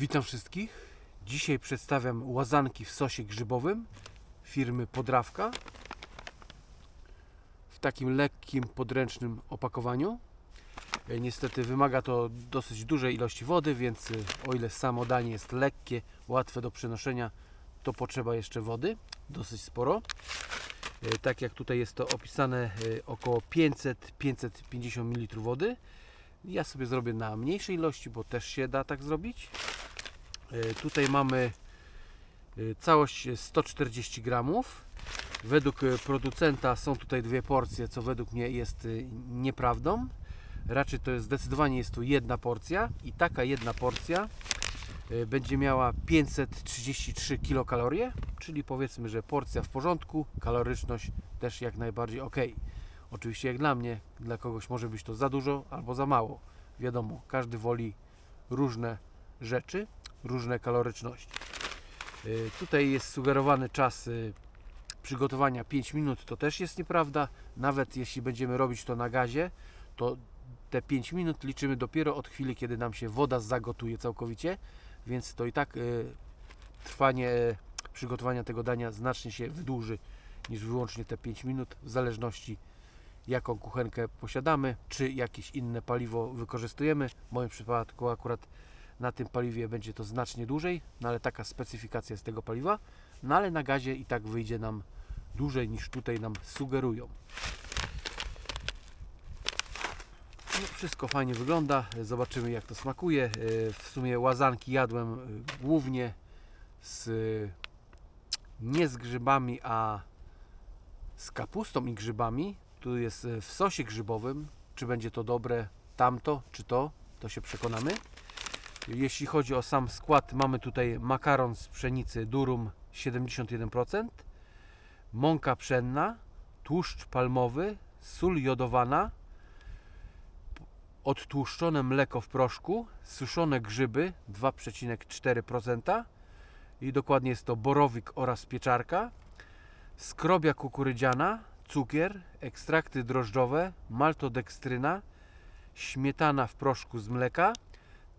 Witam wszystkich. Dzisiaj przedstawiam łazanki w sosie grzybowym firmy Podrawka w takim lekkim, podręcznym opakowaniu. E, Niestety wymaga to dosyć dużej ilości wody, więc e, o ile samo danie jest lekkie, łatwe do przenoszenia, to potrzeba jeszcze wody, dosyć sporo. E, Tak jak tutaj jest to opisane, około 500-550 ml wody. Ja sobie zrobię na mniejszej ilości, bo też się da tak zrobić. E, Tutaj mamy e, całość 140 gramów. Według e, producenta są tutaj dwie porcje, co według mnie jest nieprawdą. Raczej to jest zdecydowanie jest tu jedna porcja i taka jedna porcja będzie miała 533 kilokalorie, czyli powiedzmy, że porcja w porządku, kaloryczność też jak najbardziej ok. Oczywiście jak dla mnie, dla kogoś może być to za dużo albo za mało. Wiadomo, każdy woli różne rzeczy, różne kaloryczności. Y, Tutaj jest sugerowany czas y, przygotowania 5 minut, to też jest nieprawda. Nawet jeśli będziemy robić to na gazie, to te 5 minut liczymy dopiero od chwili, kiedy nam się woda zagotuje całkowicie, więc to i tak y, trwanie przygotowania tego dania znacznie się wydłuży niż wyłącznie te 5 minut, w zależności jaką kuchenkę posiadamy, czy jakieś inne paliwo wykorzystujemy. W moim przypadku akurat na tym paliwie będzie to znacznie dłużej, no ale taka specyfikacja jest tego paliwa. No ale na gazie i tak wyjdzie nam dłużej niż tutaj nam sugerują. No, wszystko fajnie wygląda, zobaczymy jak to smakuje. E, W sumie łazanki jadłem e, głównie z nie z grzybami, a z kapustą i grzybami. Tu jest e, w sosie grzybowym. Czy będzie to dobre tamto, czy to, to się przekonamy. Jeśli chodzi o sam skład, mamy tutaj makaron z pszenicy durum 71%, mąka pszenna, tłuszcz palmowy, sól jodowana, odtłuszczone mleko w proszku, suszone grzyby 2,4% i dokładnie jest to borowik oraz pieczarka, skrobia kukurydziana, cukier, ekstrakty drożdżowe, maltodekstryna, śmietana w proszku z mleka,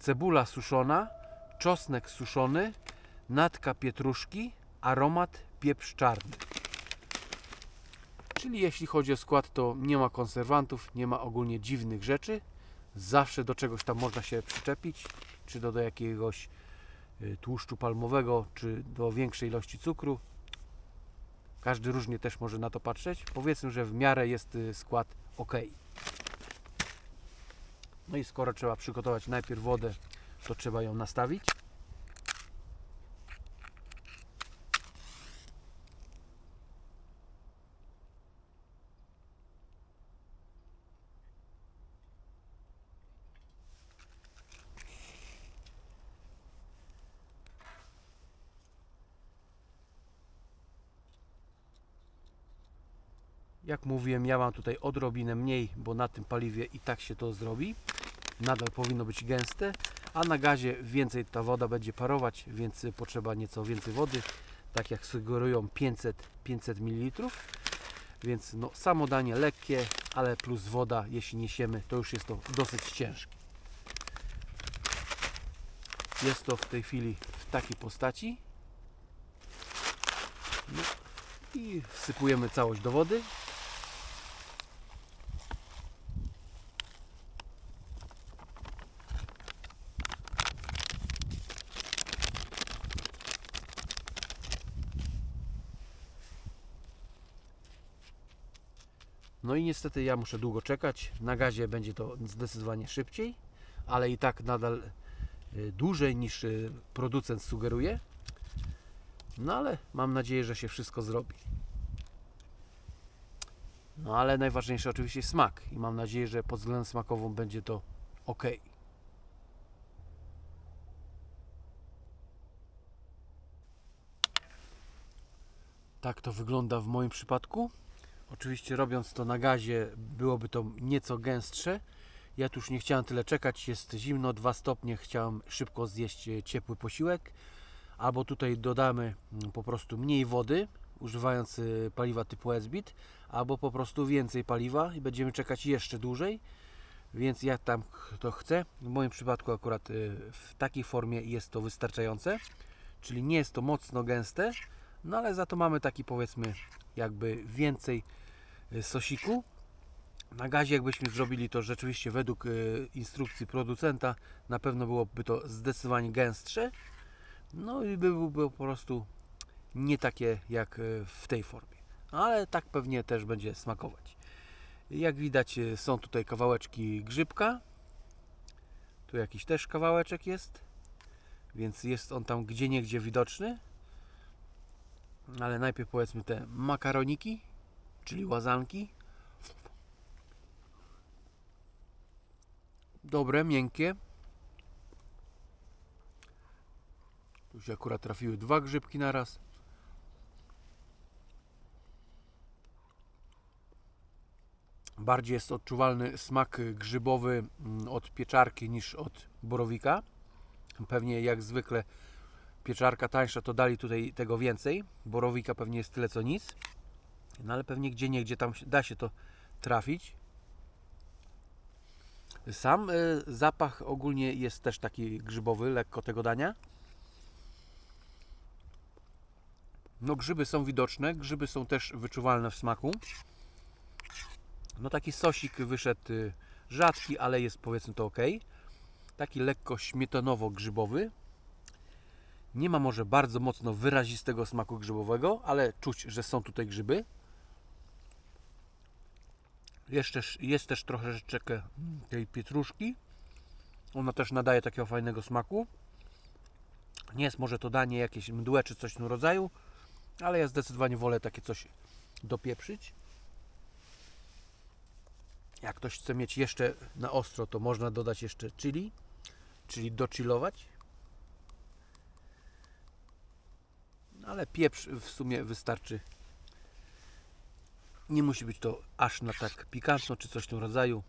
cebula suszona, czosnek suszony, natka pietruszki, aromat pieprz czarny. Czyli jeśli chodzi o skład, to nie ma konserwantów, nie ma ogólnie dziwnych rzeczy. Zawsze do czegoś tam można się przyczepić, czy do, do jakiegoś y, tłuszczu palmowego, czy do większej ilości cukru. Każdy różnie też może na to patrzeć. Powiedzmy, że w miarę jest y, skład ok. No i skoro trzeba przygotować najpierw wodę, to trzeba ją nastawić. Jak mówiłem, ja mam tutaj odrobinę mniej, bo na tym paliwie i tak się to zrobi. Nadal powinno być gęste, a na gazie więcej ta woda będzie parować, więc potrzeba nieco więcej wody, tak jak sugerują 500, 500 ml. Więc no, samo danie lekkie, ale plus woda, jeśli niesiemy, to już jest to dosyć ciężkie. Jest to w tej chwili w takiej postaci. No, I wsypujemy całość do wody. No i niestety ja muszę długo czekać. Na gazie będzie to zdecydowanie szybciej, ale i tak nadal y, dłużej niż y, producent sugeruje. No ale mam nadzieję, że się wszystko zrobi. No ale najważniejszy oczywiście smak i mam nadzieję, że pod względem smakowym będzie to ok. Tak to wygląda w moim przypadku. Oczywiście robiąc to na gazie byłoby to nieco gęstsze. Ja tu już nie chciałem tyle czekać, jest zimno, 2 stopnie, chciałem szybko zjeść e, ciepły posiłek. Albo tutaj dodamy mm, po prostu mniej wody, używając e, paliwa typu SBIT, albo po prostu więcej paliwa i będziemy czekać jeszcze dłużej. Więc jak tam kto chce, w moim przypadku akurat y, w takiej formie jest to wystarczające, czyli nie jest to mocno gęste, no ale za to mamy taki powiedzmy jakby więcej sosiku. Na gazie jakbyśmy zrobili to rzeczywiście według y, instrukcji producenta, na pewno byłoby to zdecydowanie gęstsze, no i byłby po prostu nie takie jak y, w tej formie, ale tak pewnie też będzie smakować. Jak widać y, są tutaj kawałeczki grzybka. Tu jakiś też kawałeczek jest. Więc jest on tam gdzie niegdzie widoczny. Ale najpierw powiedzmy te makaroniki, czyli łazanki. Dobre, miękkie. Tu się akurat trafiły dwa grzybki na raz. bardziej jest odczuwalny smak grzybowy mm, od pieczarki niż od borowika. Pewnie jak zwykle pieczarka tańsza to dali tutaj tego więcej. Borowika pewnie jest tyle co nic. No ale pewnie gdzie nie gdzie tam da się to trafić. Sam y, zapach ogólnie jest też taki grzybowy, lekko tego dania. No grzyby są widoczne, grzyby są też wyczuwalne w smaku. No taki sosik wyszedł y, rzadki, ale jest powiedzmy to ok. Taki lekko śmietanowo-grzybowy. Nie ma może bardzo mocno wyrazistego smaku grzybowego, ale czuć, że są tutaj grzyby. Jeszcze jest też troszeczkę tej pietruszki. Ona też nadaje takiego fajnego smaku. Nie jest może to danie jakieś mdłe czy coś w tym rodzaju, ale ja zdecydowanie wolę takie coś dopieprzyć. Jak ktoś chce mieć jeszcze na ostro, to można dodać jeszcze chili, czyli dochillować. No Ale pieprz w sumie wystarczy. Nie musi być to aż na tak pikantno, czy coś w tym rodzaju.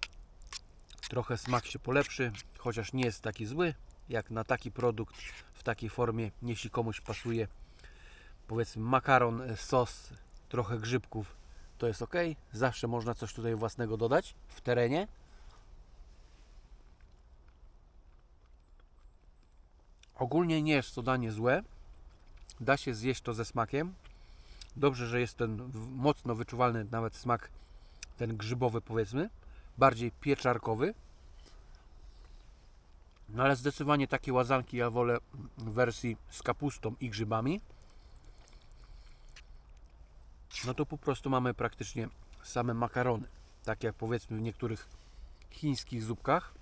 Trochę smak się polepszy, chociaż nie jest taki zły, jak na taki produkt w takiej formie, jeśli komuś pasuje. Powiedzmy makaron, e, sos, trochę grzybków, to jest ok. Zawsze można coś tutaj własnego dodać w terenie. Ogólnie nie jest to danie złe. Da się zjeść to ze smakiem. Dobrze, że jest ten mocno wyczuwalny nawet smak, ten grzybowy powiedzmy, bardziej pieczarkowy. No ale zdecydowanie takie łazanki ja wolę w wersji z kapustą i grzybami no to po prostu mamy praktycznie same makarony. Tak jak powiedzmy w niektórych chińskich zupkach.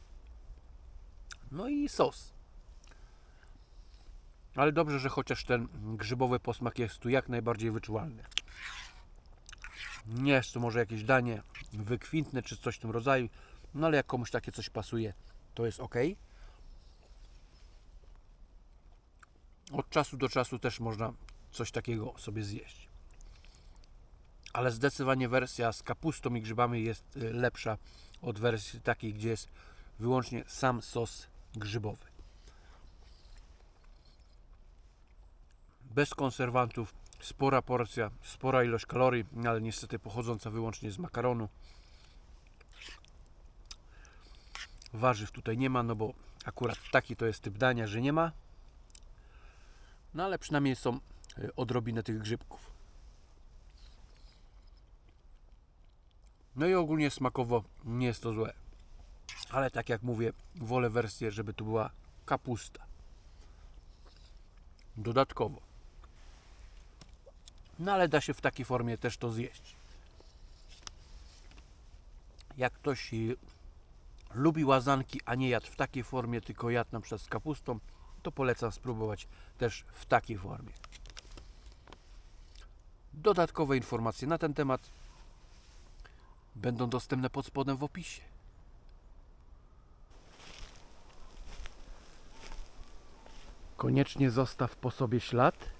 No i sos. Ale dobrze, że chociaż ten grzybowy posmak jest tu jak najbardziej wyczuwalny. Nie jest to może jakieś danie wykwintne czy coś w tym rodzaju, no ale jak komuś takie coś pasuje, to jest ok. Od czasu do czasu też można coś takiego sobie zjeść ale zdecydowanie wersja z kapustą i grzybami jest y, lepsza od wersji takiej, gdzie jest wyłącznie sam sos grzybowy. Bez konserwantów, spora porcja, spora ilość kalorii, ale niestety pochodząca wyłącznie z makaronu. Warzyw tutaj nie ma, no bo akurat taki to jest typ dania, że nie ma. No ale przynajmniej są y, odrobinę tych grzybków. No i ogólnie smakowo nie jest to złe. Ale tak jak mówię, wolę wersję, żeby tu była kapusta. Dodatkowo. No ale da się w takiej formie też to zjeść. Jak ktoś y, lubi łazanki, a nie jadł w takiej formie, tylko jadł na przykład z kapustą, to polecam spróbować też w takiej formie. Dodatkowe informacje na ten temat będą dostępne pod spodem w opisie. Koniecznie zostaw po sobie ślad